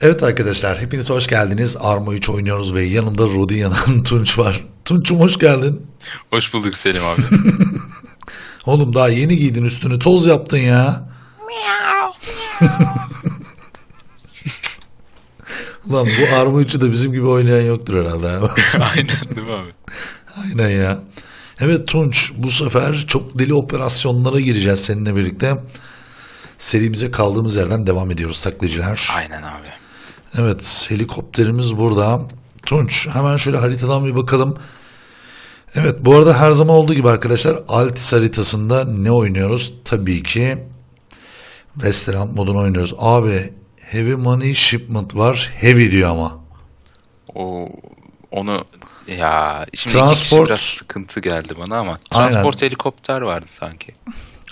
Evet arkadaşlar hepiniz hoş geldiniz. Arma 3 oynuyoruz ve yanımda Rodi yanan Tunç var. Tunç'um hoş geldin. Hoş bulduk Selim abi. Oğlum daha yeni giydin üstünü toz yaptın ya. Ulan bu Arma 3'ü de bizim gibi oynayan yoktur herhalde. Aynen değil mi abi? Aynen ya. Evet Tunç bu sefer çok deli operasyonlara gireceğiz seninle birlikte. Serimize kaldığımız yerden devam ediyoruz taklitçiler. Aynen abi. Evet helikopterimiz burada. Tunç hemen şöyle haritadan bir bakalım. Evet bu arada her zaman olduğu gibi arkadaşlar Altis haritasında ne oynuyoruz? Tabii ki Westland modunu oynuyoruz. Abi Heavy Money Shipment var. Heavy diyor ama. O onu ya şimdi Transport- biraz sıkıntı geldi bana ama transport helikopter vardı sanki.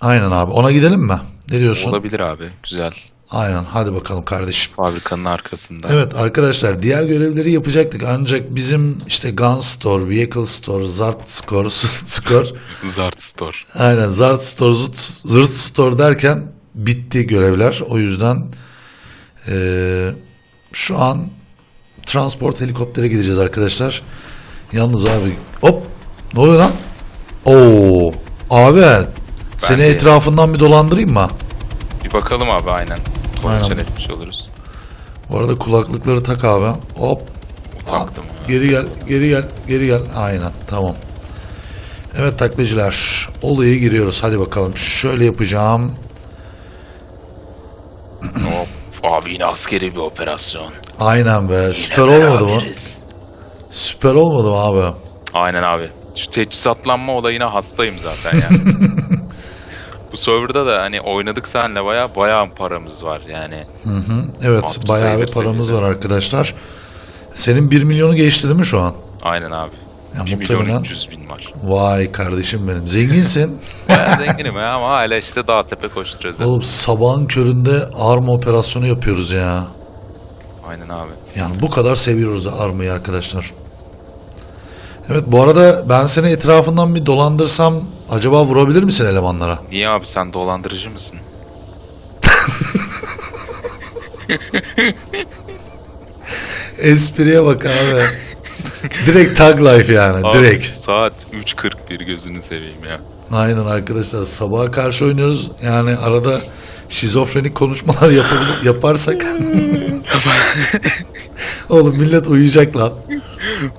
Aynen abi ona gidelim mi? Ne diyorsun? Olabilir abi. Güzel. Aynen hadi bakalım kardeşim. Fabrikanın arkasında. Evet arkadaşlar diğer görevleri yapacaktık ancak bizim işte Gun Store, Vehicle Store, Zart Store, Store Zart Store. Aynen Zart Store, Zut- Zırt Store derken bitti görevler. O yüzden eee, şu an transport helikoptere gideceğiz arkadaşlar. Yalnız abi hop ne oluyor lan? Oo abi seni de- etrafından bir dolandırayım mı? Bir bakalım abi aynen. Aynen. Kontrol etmiş oluruz. Bu arada kulaklıkları tak abi. Hop Taktım. Geri gel, geri gel, geri gel. Aynen, tamam. Evet taklacılar, olaya giriyoruz. Hadi bakalım. Şöyle yapacağım. Hop. Abi yine askeri bir operasyon. Aynen be. Yine Süper olmadı mı? Süper olmadı mı abi? Aynen abi. Şu teçhizatlanma olayına hastayım zaten ya. Bu serverda da hani oynadık senle baya baya paramız var yani. Hı hı. Evet, bayağı bir paramız seviyede. var arkadaşlar. Senin 1 milyonu geçti değil mi şu an? Aynen abi. Ya 1 milyon muhtemelen- 300 bin var. Vay kardeşim benim. Zenginsin. Baya zenginim ya ama hala işte dağ tepe koşturuyoruz. Oğlum sabahın köründe arma operasyonu yapıyoruz ya. Aynen abi. Yani bu kadar seviyoruz armayı arkadaşlar. Evet bu arada ben seni etrafından bir dolandırsam acaba vurabilir misin elemanlara? Niye abi sen dolandırıcı mısın? Espriye bak abi. direkt tag life yani Abi direkt. saat 3.41 gözünü seveyim ya. Aynen arkadaşlar sabaha karşı oynuyoruz. Yani arada şizofrenik konuşmalar yapabilir, yaparsak. Oğlum millet uyuyacak lan.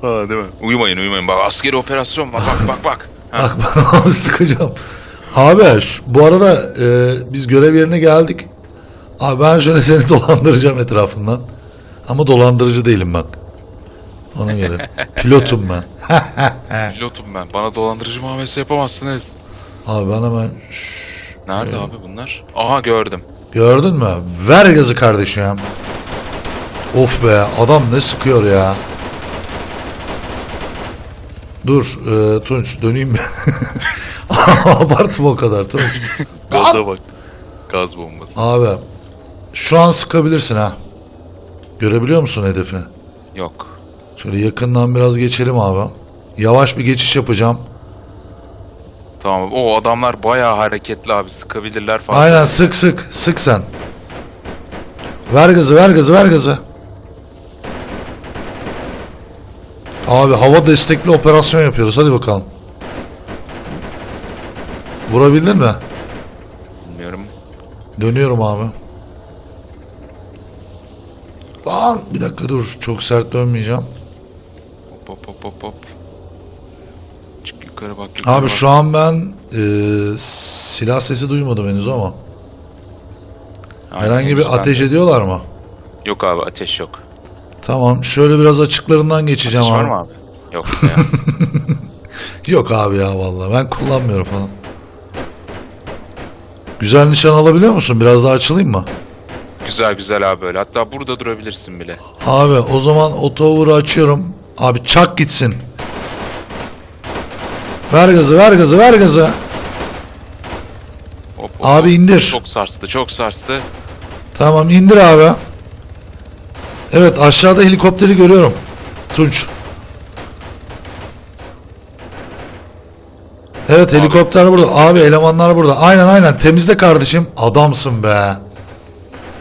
Ha değil mi? Uyumayın uyumayın. Bak askeri operasyon bak bak bak bak. Ha, Bak ben sıkacağım. Abi şu- bu arada e, biz görev yerine geldik. Abi ben şöyle seni dolandıracağım etrafından. Ama dolandırıcı değilim bak. Ona göre. Pilotum ben. pilotum ben. Bana dolandırıcı muamelesi yapamazsınız. Abi ben hemen Nerede abi bunlar? Aha gördüm. gördün mü? Ver gazı kardeşim. Of be adam ne sıkıyor ya. Dur e, Tunç döneyim mi? Abartma o kadar Tunç. Gaza bak. Gaz bombası. Abi şu an sıkabilirsin ha. Görebiliyor musun hedefi? Yok. Şöyle yakından biraz geçelim abi. Yavaş bir geçiş yapacağım. Tamam. O adamlar bayağı hareketli abi. Sıkabilirler falan. Aynen sık sık. Sık sen. Ver gazı ver gazı ver gazı. Abi hava destekli operasyon yapıyoruz. Hadi bakalım. Vurabildin mi? Bilmiyorum. Dönüyorum abi. Lan bir dakika dur. Çok sert dönmeyeceğim. Hop hop hop hop hop. Çık yukarı bak yukarı Abi bak. şu an ben e, silah sesi duymadım henüz ama. Aynen, Herhangi henüz bir ateş de- ediyorlar mı? Yok abi ateş yok. Tamam. Şöyle biraz açıklarından geçeceğim Ateş var abi. mı abi? Yok ya. Yok abi ya vallahi ben kullanmıyorum falan. Güzel nişan alabiliyor musun? Biraz daha açılayım mı? güzel güzel abi böyle. Hatta burada durabilirsin bile. Abi o zaman otover'ı açıyorum. Abi çak gitsin. Ver gazı ver gazı ver gazı. Hop, hop, Abi hop. indir. Çok sarstı çok sarstı. Tamam indir abi. Evet aşağıda helikopteri görüyorum. Tunç. Evet helikopter burada. Abi elemanlar burada. Aynen aynen temizle kardeşim. Adamsın be.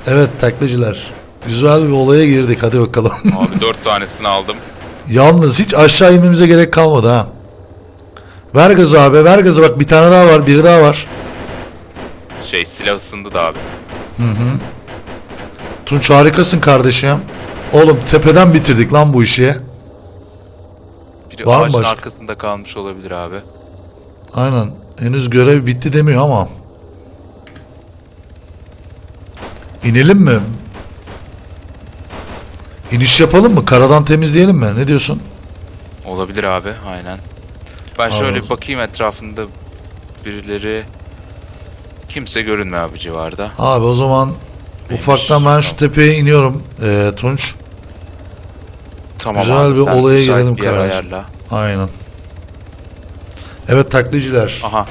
Evet taklacılar. Güzel bir olaya girdik. Hadi bakalım. Abi dört tanesini aldım. Yalnız hiç aşağı inmemize gerek kalmadı ha. Ver gazı abi. Ver gazı. Bak bir tane daha var. Biri daha var. Şey silah ısındı da abi. Tunç harikasın kardeşim. Oğlum tepeden bitirdik lan bu işi. Biri Var mı ağacın başka? arkasında kalmış olabilir abi. Aynen. Henüz görev bitti demiyor ama. İnelim mi? İniş yapalım mı? Karadan temizleyelim mi? Ne diyorsun? Olabilir abi aynen. Ben şöyle Anladım. bir bakayım etrafında birileri kimse görünmüyor abi civarda. Abi o zaman? Ufaktan ben şu tepeye iniyorum ee, Tunç. Tamam Güzel abi, bir sen olaya müsait girelim bir yer kardeşim. ayarla. Aynen. Evet takliciler. Aha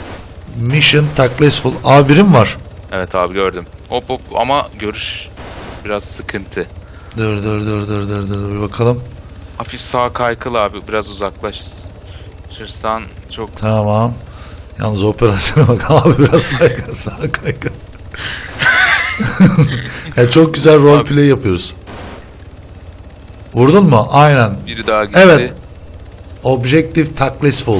Mission successful. Abi birim var. evet abi gördüm. Hop hop ama görüş biraz sıkıntı. Dur dur dur dur dur dur bir bakalım. Hafif sağ kaykıl abi biraz uzaklaş. Şırsan çok Tamam. Yalnız operasyona bak abi biraz saygı sağ kaygı. ya çok güzel role Abi. play yapıyoruz. Vurdun mu? Aynen. biri daha gitti. Evet. Objective successful.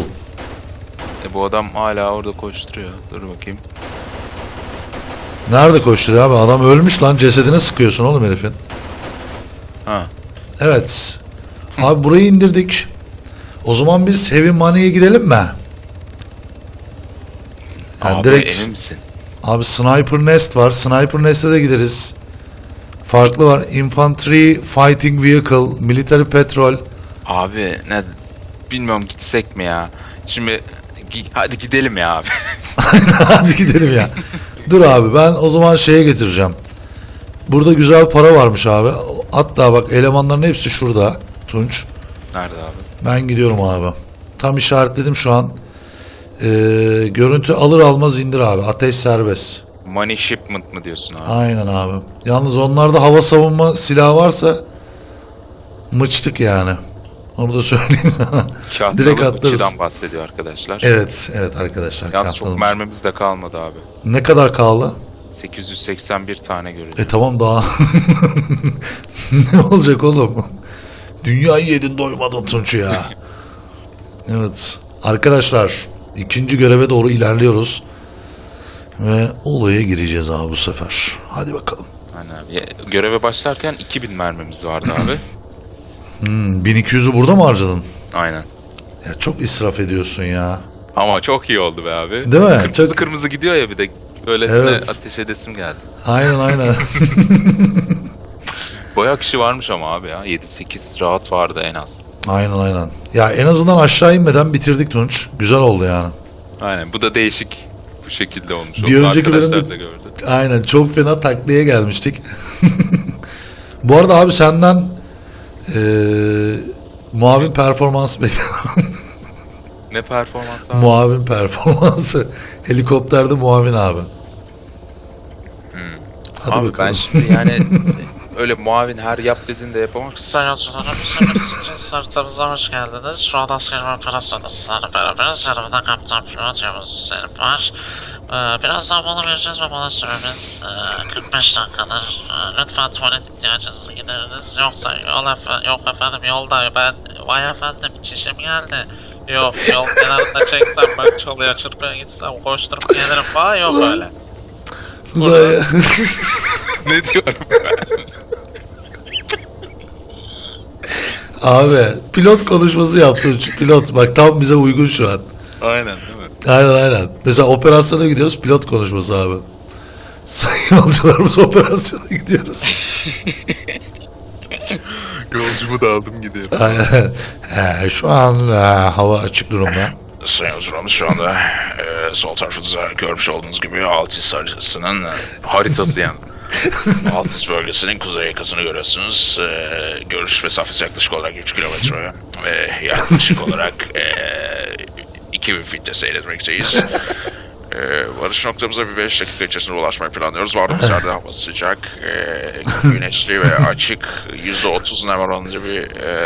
E, bu adam hala orada koşturuyor. Dur bakayım. Nerede koşturuyor abi? Adam ölmüş lan. Cesedine sıkıyorsun oğlum herifin. Ha. Evet. Abi burayı indirdik. O zaman biz Heavy Money'e gidelim mi? Yani abi direkt emin misin? Abi Sniper Nest var. Sniper Nest'e de gideriz. Farklı var. Infantry Fighting Vehicle, Military Patrol. Abi ne bilmiyorum gitsek mi ya? Şimdi gi- hadi gidelim ya abi. Hadi gidelim ya. Dur abi ben o zaman şeye getireceğim. Burada güzel para varmış abi. Hatta bak elemanların hepsi şurada. Tunç. Nerede abi? Ben gidiyorum abi. Tam işaretledim şu an. Ee, görüntü alır almaz indir abi. Ateş serbest. Money shipment mı diyorsun abi? Aynen abi. Yalnız onlarda hava savunma silahı varsa mıçtık yani. Onu da söyleyeyim. Kahtalı Direkt atlarız. bahsediyor arkadaşlar. evet, evet arkadaşlar. Yalnız çok mermimiz de kalmadı abi. Ne kadar kaldı? 881 tane görüldü. E tamam daha. ne olacak oğlum? Dünyayı yedin doymadın Tunç ya. evet. Arkadaşlar ikinci göreve doğru ilerliyoruz. Ve olaya gireceğiz abi bu sefer. Hadi bakalım. Aynen abi. Göreve başlarken 2000 mermimiz vardı abi. Hmm, 1200'ü burada mı harcadın? Aynen. Ya çok israf ediyorsun ya. Ama çok iyi oldu be abi. Değil mi? Kırmızı Çok- kırmızı gidiyor ya bir de. Böylesine Evet. ateş edesim geldi. Aynen aynen. Bayağı kişi varmış ama abi ya. 7-8 rahat vardı en az. Aynen aynen. Ya en azından aşağı inmeden bitirdik Tunç. Güzel oldu yani. Aynen bu da değişik bu şekilde olmuş. Bir Onu önceki arkadaşlar bölümde- da gördü. Aynen çok fena takliye gelmiştik. Bu arada abi senden eee muavin performans bekliyorum. Ne performans abi? muavin performansı. Helikopterde muavin abi. Hadi abi bakalım. ben şimdi yani öyle muavin her yap dediğinde yapamam. Sayın yolcularımız hepiniz stres haritamıza hoş geldiniz. Şu an asker operasyonda sizlerle beraberiz. Yanımda kaptan pilot Yavuz Selim var. Ee, birazdan mola vereceğiz ve mola süremiz e, 45 dakikadır. Ee, lütfen tuvalet ihtiyacınızı gideriniz. Yoksa yol efe- yok efendim yolda ben vay efendim çişim geldi. Yok yol kenarında çeksem ben çalıya çırpıya gitsem koşturup gelirim falan yok öyle. Vay- ne diyorum? Abi pilot konuşması yaptın. Pilot bak tam bize uygun şu an. Aynen değil mi? Aynen aynen. Mesela operasyona gidiyoruz pilot konuşması abi. Sayın yolcularımız operasyona gidiyoruz. Yolcumu da aldım gidiyorum. Aynen. Ee, şu an e, hava açık durumda. Sayın yolcularımız şu anda e, sol tarafınızda görmüş olduğunuz gibi Altis haritasının e, Haritası yani. Altis bölgesinin kuzey yakasını görüyorsunuz. E, görüş mesafesi yaklaşık olarak 3 kilometre ve yaklaşık olarak e, 2000 fitte seyretmekteyiz. E, varış noktamıza bir 5 dakika içerisinde ulaşmayı planlıyoruz. Vardığımız yerde hava sıcak, e, güneşli ve açık. %30 nem oranında bir e,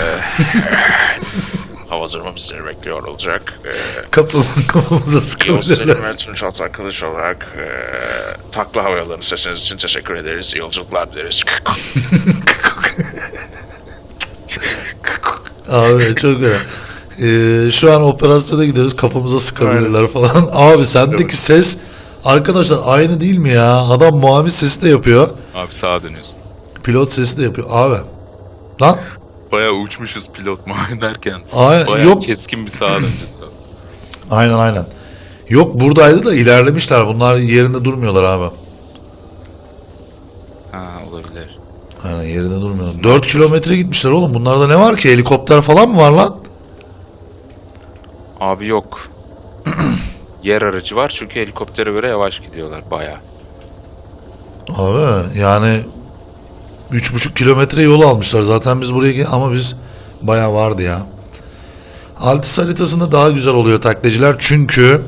hava durumu bizleri bekliyor olacak. Ee, Kapı, kapımıza Yol sıkabilirler. Selim ve Tunç Altan Kılıç olarak e, takla havayalarını sesiniz için teşekkür ederiz. İyi yolculuklar dileriz. Abi çok güzel. Ee, şu an operasyona gidiyoruz kafamıza sıkabilirler falan. Abi sendeki ses arkadaşlar aynı değil mi ya? Adam muavin sesi de yapıyor. Abi sağa dönüyorsun. Pilot sesi de yapıyor. Abi. Lan Bayağı uçmuşuz pilot muayene derken. Ay, Bayağı yok. keskin bir sağa döneceğiz abi. aynen aynen. Yok buradaydı da ilerlemişler. Bunlar yerinde durmuyorlar abi. Ha olabilir. Aynen yerinde durmuyorlar. 4 kilometre gitmişler oğlum. Bunlarda ne var ki? Helikopter falan mı var lan? Abi yok. Yer aracı var çünkü helikoptere göre yavaş gidiyorlar bayağı. Abi yani 3,5 kilometre yol almışlar. Zaten biz buraya ama biz bayağı vardı ya. Altis haritasında daha güzel oluyor taklacılar çünkü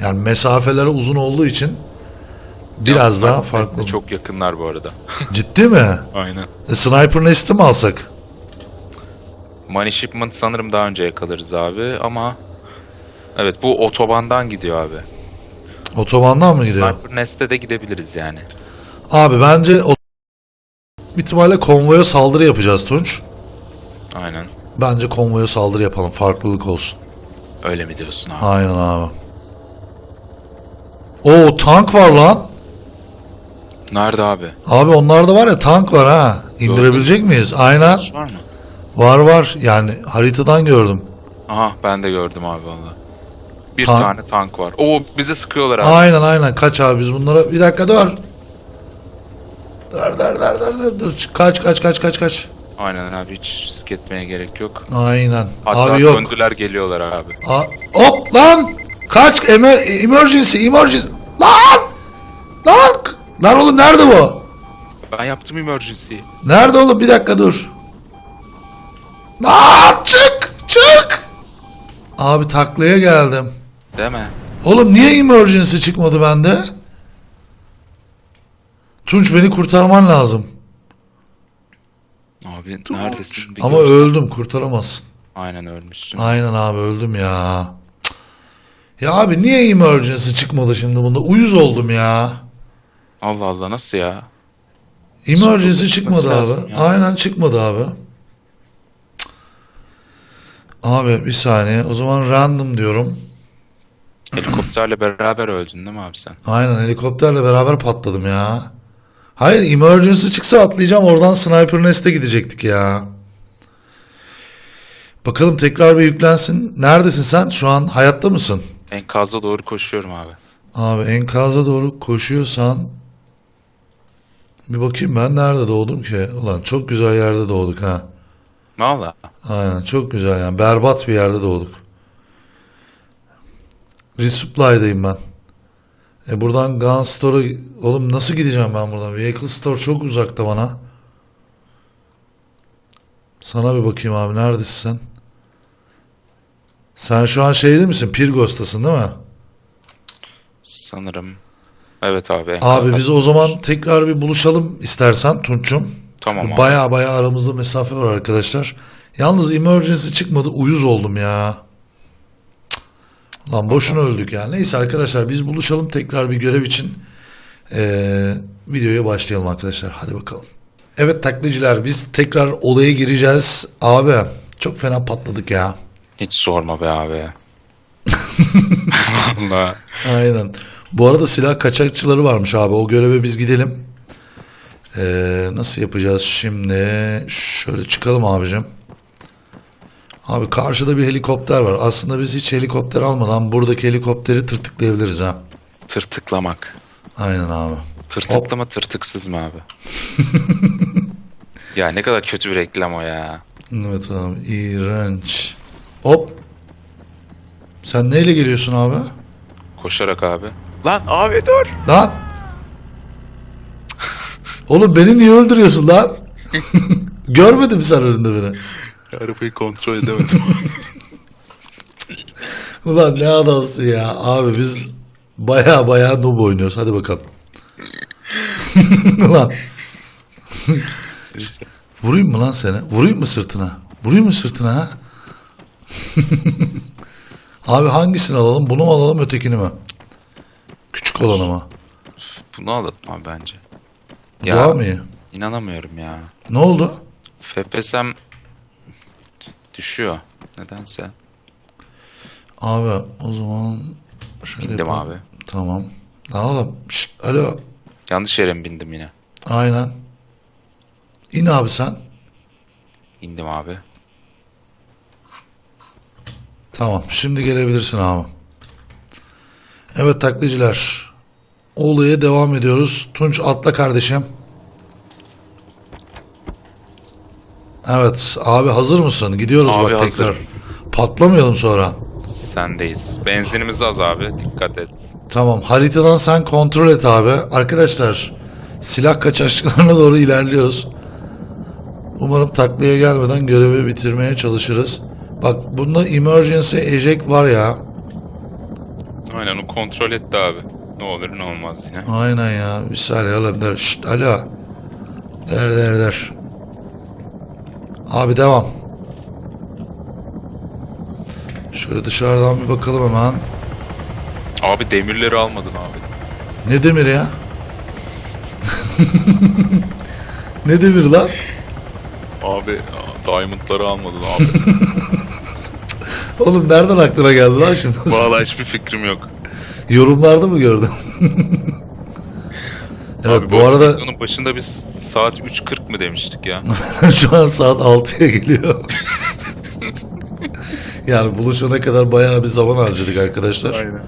yani mesafeler uzun olduğu için biraz Yalnız daha farklı. çok yakınlar bu arada. Ciddi mi? Aynen. E, Sniper Nest'i mi alsak? Money Shipment sanırım daha önce yakalarız abi ama Evet bu otobandan gidiyor abi. Otobandan mı gidiyor? Sniper Nest'e de gidebiliriz yani. Abi bence o bir ihtimalle konvoya saldırı yapacağız Tunç. Aynen. Bence konvoya saldırı yapalım. Farklılık olsun. Öyle mi diyorsun abi? Aynen abi. Oo tank var lan. Nerede abi? Abi onlarda var ya tank var ha. İndirebilecek miyiz? Aynen. Var mı? Var var. Yani haritadan gördüm. Aha ben de gördüm abi valla. Bir Tank- tane tank var. Oo bize sıkıyorlar abi. Aynen aynen. Kaç abi biz bunlara. Bir dakika dur. Dur dur dur dur dur. dur. Kaç kaç kaç kaç kaç. Aynen abi hiç risk etmeye gerek yok. Aynen. Hatta abi yok. döndüler geliyorlar abi. A- hop lan. Kaç emer emergency emergency. Lan. Lan. Lan oğlum nerede bu? Ben yaptım emergency'yi. Nerede oğlum? Bir dakika dur. Lan çık. Çık. Abi taklaya geldim. Değil mi? Oğlum niye emergency çıkmadı bende? Tunç beni kurtarman lazım. Abi neredesin? Bir Ama görsen. öldüm kurtaramazsın. Aynen ölmüşsün. Aynen abi öldüm ya. Cık. Ya abi niye emergency çıkmadı şimdi bunda? Uyuz oldum ya. Allah Allah nasıl ya? Emergency Çıkması çıkmadı abi. ya. Aynen çıkmadı abi. Cık. Abi bir saniye. O zaman random diyorum. Helikopterle beraber öldün değil mi abi sen? Aynen helikopterle beraber patladım ya. Hayır emergency çıksa atlayacağım oradan sniper nest'e gidecektik ya. Bakalım tekrar bir yüklensin. Neredesin sen? Şu an hayatta mısın? Enkaza doğru koşuyorum abi. Abi enkaza doğru koşuyorsan bir bakayım ben nerede doğdum ki? Ulan çok güzel yerde doğduk ha. Valla. Aynen çok güzel yani berbat bir yerde doğduk. Resupply'dayım ben. E buradan Gun Store'a oğlum nasıl gideceğim ben buradan? Vehicle Store çok uzakta bana. Sana bir bakayım abi neredesin sen? Sen şu an şeyde misin? Pirgos'tasın değil mi? Sanırım. Evet abi. Abi biz o zaman tekrar bir buluşalım istersen Tunç'um. Tamam abi. Baya baya aramızda mesafe var arkadaşlar. Yalnız emergency çıkmadı uyuz oldum ya. Lan boşuna öldük ya. Neyse arkadaşlar biz buluşalım tekrar bir görev için. Ee, videoya başlayalım arkadaşlar. Hadi bakalım. Evet taklitçiler biz tekrar olaya gireceğiz. Abi çok fena patladık ya. Hiç sorma be abi. Valla. Aynen. Bu arada silah kaçakçıları varmış abi. O göreve biz gidelim. Ee, nasıl yapacağız şimdi? Şöyle çıkalım abicim. Abi karşıda bir helikopter var. Aslında biz hiç helikopter almadan buradaki helikopteri tırtıklayabiliriz ha. Tırtıklamak. Aynen abi. Tırtıklı mı tırtıksız mı abi? ya ne kadar kötü bir reklam o ya. Evet abi. İğrenç. Hop. Sen neyle geliyorsun abi? Koşarak abi. Lan abi dur. Lan. Oğlum beni niye öldürüyorsun lan? Görmedin mi sen önünde beni? Arabayı kontrol edemedim. Ulan ne adamsın ya. Abi biz baya baya noob oynuyoruz. Hadi bakalım. Ulan Neyse. vurayım mı lan seni? Vurayım mı sırtına? Vurayım mı sırtına ha? Abi hangisini alalım? Bunu mu alalım ötekini mi? Küçük olanı mı? Bunu alalım abi bence. Daha mı iyi? inanamıyorum ya. Ne oldu? FPS'm düşüyor. Nedense. Abi o zaman şöyle Bindim yapalım. abi. Tamam. Lan oğlum. Şşt, alo. Yanlış yere mi bindim yine? Aynen. İn abi sen. İndim abi. Tamam. Şimdi gelebilirsin abi. Evet taklitçiler. Olaya devam ediyoruz. Tunç atla kardeşim. Evet abi hazır mısın? Gidiyoruz Abi bak hazırım. tekrar. Patlamayalım sonra. Sendeyiz. Benzinimiz az abi. Dikkat et. Tamam haritadan sen kontrol et abi. Arkadaşlar silah kaçakçılarına doğru ilerliyoruz. Umarım taklaya gelmeden görevi bitirmeye çalışırız. Bak bunda emergency eject var ya. Aynen o kontrol etti abi. Ne olur ne olmaz yine. Aynen ya. Bir saniye oğlum der. Şşt alo. Der der der. Abi devam. Şöyle dışarıdan bir bakalım hemen. Abi demirleri almadın abi. Ne demir ya? ne demir lan? Abi diamondları almadın abi. Oğlum nereden aklına geldi lan şimdi? Vallahi hiçbir fikrim yok. Yorumlarda mı gördün? evet abi bu arada Videonun başında biz saat 3.40 mı demiştik ya? şu an saat 6'ya geliyor. yani buluşana kadar bayağı bir zaman harcadık arkadaşlar. Aynen.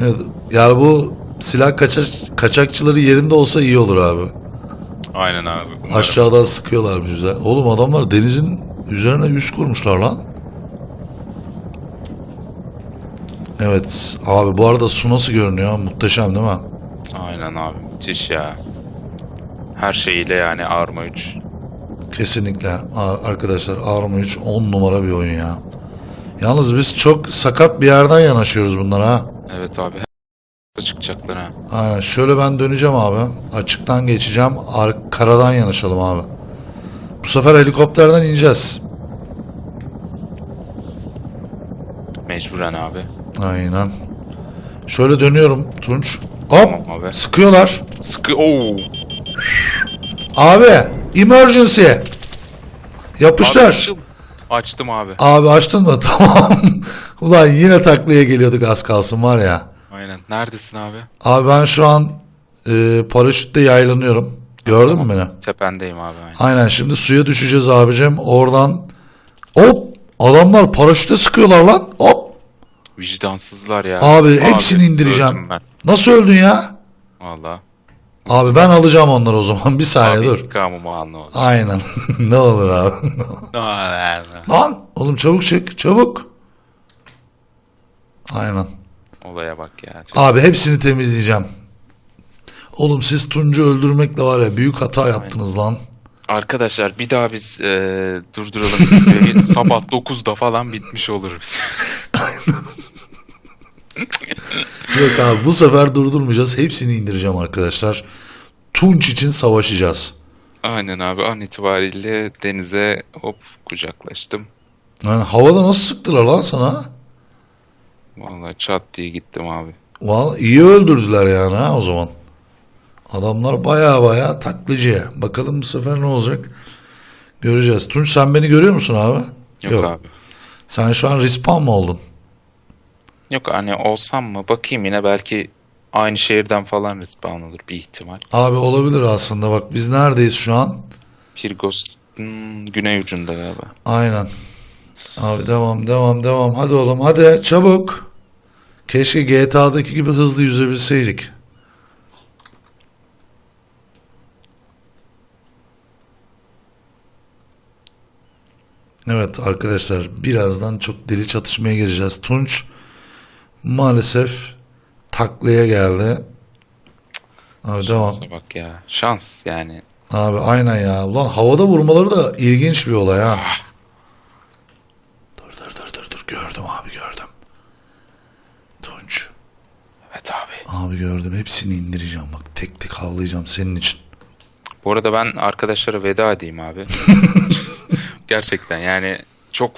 Evet, yani bu silah kaçak, kaçakçıları yerinde olsa iyi olur abi. Aynen abi. Umarım. Aşağıdan sıkıyorlarmış bize. Oğlum adamlar denizin üzerine üst kurmuşlar lan. Evet abi bu arada su nasıl görünüyor? Muhteşem değil mi? Aynen abi. Müthiş ya. Her şeyiyle yani Arma 3. Kesinlikle A- arkadaşlar Arma 3 10 numara bir oyun ya. Yalnız biz çok sakat bir yerden yanaşıyoruz bunlara ha. Evet abi. Her çıkacaklar ha. Aynen şöyle ben döneceğim abi. Açıktan geçeceğim. Ar- karadan yanaşalım abi. Bu sefer helikopterden ineceğiz. Mecburen abi. Aynen. Şöyle dönüyorum Tunç. Hop Tamam abi. sıkıyorlar. Sıkı. Oo. Abi emergency. Abi Yapıştır. açıl. Açtım abi. Abi açtın mı? Tamam. Ulan yine taklaya geliyorduk az kalsın var ya. Aynen. Neredesin abi? Abi ben şu an e, paraşütle yaylanıyorum. Gördün mü beni? Tependeyim abi. Aynen. Aynen şimdi suya düşeceğiz abicim. Oradan hop adamlar paraşüte sıkıyorlar lan. Hop. Vicdansızlar ya. Abi, hepsini öldüm indireceğim. Ben. Nasıl öldün ya? Valla. Abi ben alacağım onları o zaman. Bir saniye Abi dur. intikamımı al ne olur. Aynen. ne olur abi. Aynen. Lan oğlum çabuk çık. Çabuk. Aynen. Olaya bak ya. Abi hepsini temizleyeceğim. Oğlum siz Tuncu öldürmekle var ya büyük hata yaptınız lan. Arkadaşlar bir daha biz e, durduralım videoyu. Sabah 9'da falan bitmiş olur. Yok abi bu sefer durdurmayacağız. Hepsini indireceğim arkadaşlar. Tunç için savaşacağız. Aynen abi an itibariyle denize hop kucaklaştım. Yani havada nasıl sıktılar lan sana? Vallahi çat diye gittim abi. Vallahi iyi öldürdüler yani ha o zaman. Adamlar baya baya taklıcı. Bakalım bu sefer ne olacak? Göreceğiz. Tunç sen beni görüyor musun abi? Yok, abi. Sen şu an respawn mı oldun? Yok hani olsam mı bakayım yine belki aynı şehirden falan respawn olur bir ihtimal. Abi olabilir aslında. Bak biz neredeyiz şu an? Pirgos'un güney ucunda galiba. Aynen. Abi devam devam devam. Hadi oğlum hadi çabuk. Keşke GTA'daki gibi hızlı yüzebilseydik. Evet arkadaşlar birazdan çok deli çatışmaya gireceğiz. Tunç maalesef taklaya geldi. Abi devam. Şansa bak ya. Şans yani. Abi aynen ya. Ulan havada vurmaları da ilginç bir olay ha. Ah. Dur dur dur dur dur gördüm abi gördüm. Tunç. Evet abi. Abi gördüm hepsini indireceğim bak tek tek havlayacağım senin için. Bu arada ben arkadaşlara veda edeyim abi. Gerçekten yani çok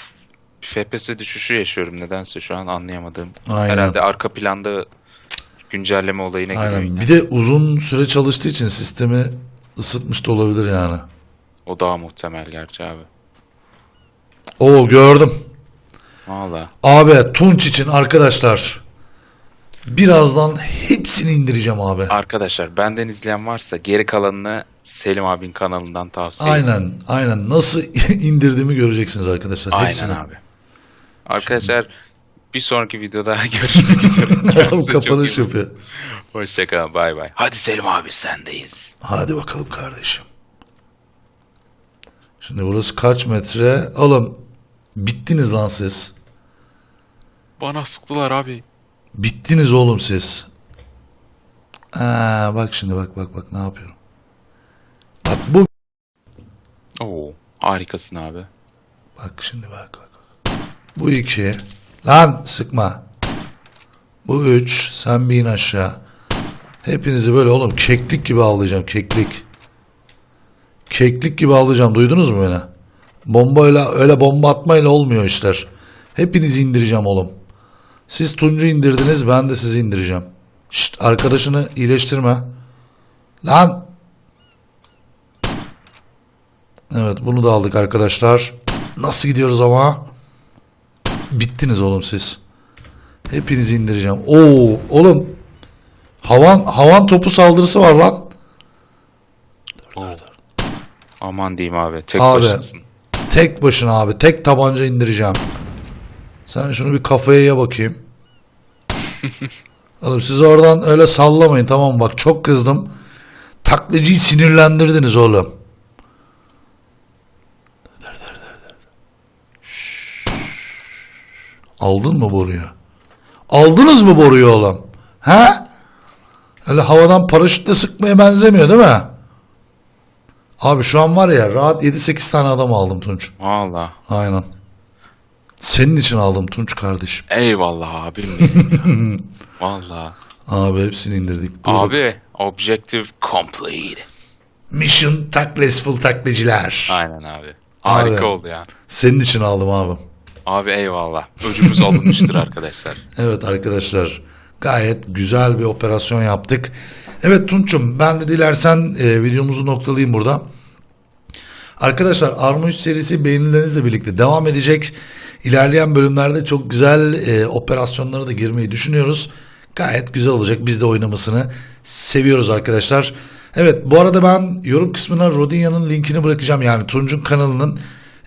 FPS düşüşü yaşıyorum nedense şu an anlayamadım. Aynen. Herhalde arka planda güncelleme olayına giriyor Aynen. yine. Bir de uzun süre çalıştığı için sistemi ısıtmış da olabilir yani. O daha muhtemel gerçi abi. Oo gördüm. Valla. Abi Tunç için arkadaşlar birazdan hepsini indireceğim abi. Arkadaşlar benden izleyen varsa geri kalanını Selim abinin kanalından tavsiye ederim. Aynen aynen nasıl indirdiğimi göreceksiniz arkadaşlar. Aynen hepsini. abi. Arkadaşlar bir sonraki videoda görüşmek üzere. Kendinize çok kapanış iyi bakın. yapıyor. Hoşçakalın bay bay. Hadi Selim abi sendeyiz. Hadi bakalım kardeşim. Şimdi burası kaç metre? Oğlum bittiniz lan siz. Bana sıktılar abi. Bittiniz oğlum siz. Aa, bak şimdi bak bak bak ne yapıyorum. Bak bu Oo harikasın abi. bak şimdi bak bak. Bu iki. Lan sıkma. Bu üç. Sen bir in aşağı. Hepinizi böyle oğlum keklik gibi avlayacağım keklik. Keklik gibi avlayacağım duydunuz mu beni? Bombayla öyle bomba atmayla olmuyor işler. Hepinizi indireceğim oğlum. Siz Tuncu indirdiniz ben de sizi indireceğim. Şşt arkadaşını iyileştirme. Lan. Evet bunu da aldık arkadaşlar. Nasıl gidiyoruz ama? Bittiniz oğlum siz. Hepinizi indireceğim. Oo oğlum. Havan havan topu saldırısı var lan. Oo. Aman diyeyim abi. Tek Abi. başınasın. Tek başına abi. Tek tabanca indireceğim. Sen şunu bir kafaya ye bakayım. Oğlum siz oradan öyle sallamayın tamam mı? Bak çok kızdım. Taklacıyı sinirlendirdiniz oğlum. Dur, dur, dur, dur. Şşş. Aldın mı boruyu? Aldınız mı boruyu oğlum? He? Öyle havadan paraşütle sıkmaya benzemiyor değil mi? Abi şu an var ya rahat 7-8 tane adam aldım Tunç. Valla. Aynen. Senin için aldım Tunç kardeşim. Eyvallah abim benim ya. Valla. Abi hepsini indirdik. Dur. Abi objective complete. Mission Taklesful takliciler. Aynen abi. Harika Abi. oldu ya. Senin için aldım abi. Abi eyvallah. Öcümüz alınmıştır arkadaşlar. Evet arkadaşlar gayet güzel bir operasyon yaptık. Evet Tunç'um ben de dilersen e, videomuzu noktalayayım burada. Arkadaşlar Arma 3 serisi beğenilerinizle birlikte devam edecek. İlerleyen bölümlerde çok güzel e, operasyonlara da girmeyi düşünüyoruz. Gayet güzel olacak. Biz de oynamasını seviyoruz arkadaşlar. Evet bu arada ben yorum kısmına Rodinya'nın linkini bırakacağım. Yani Tunç'un kanalının.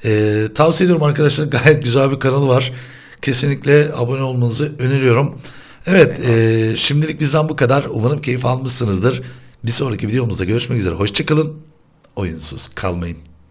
E, tavsiye ediyorum arkadaşlar. Gayet güzel bir kanalı var. Kesinlikle abone olmanızı öneriyorum. Evet e, şimdilik bizden bu kadar. Umarım keyif almışsınızdır. Bir sonraki videomuzda görüşmek üzere. Hoşçakalın. Oyunsuz kalmayın.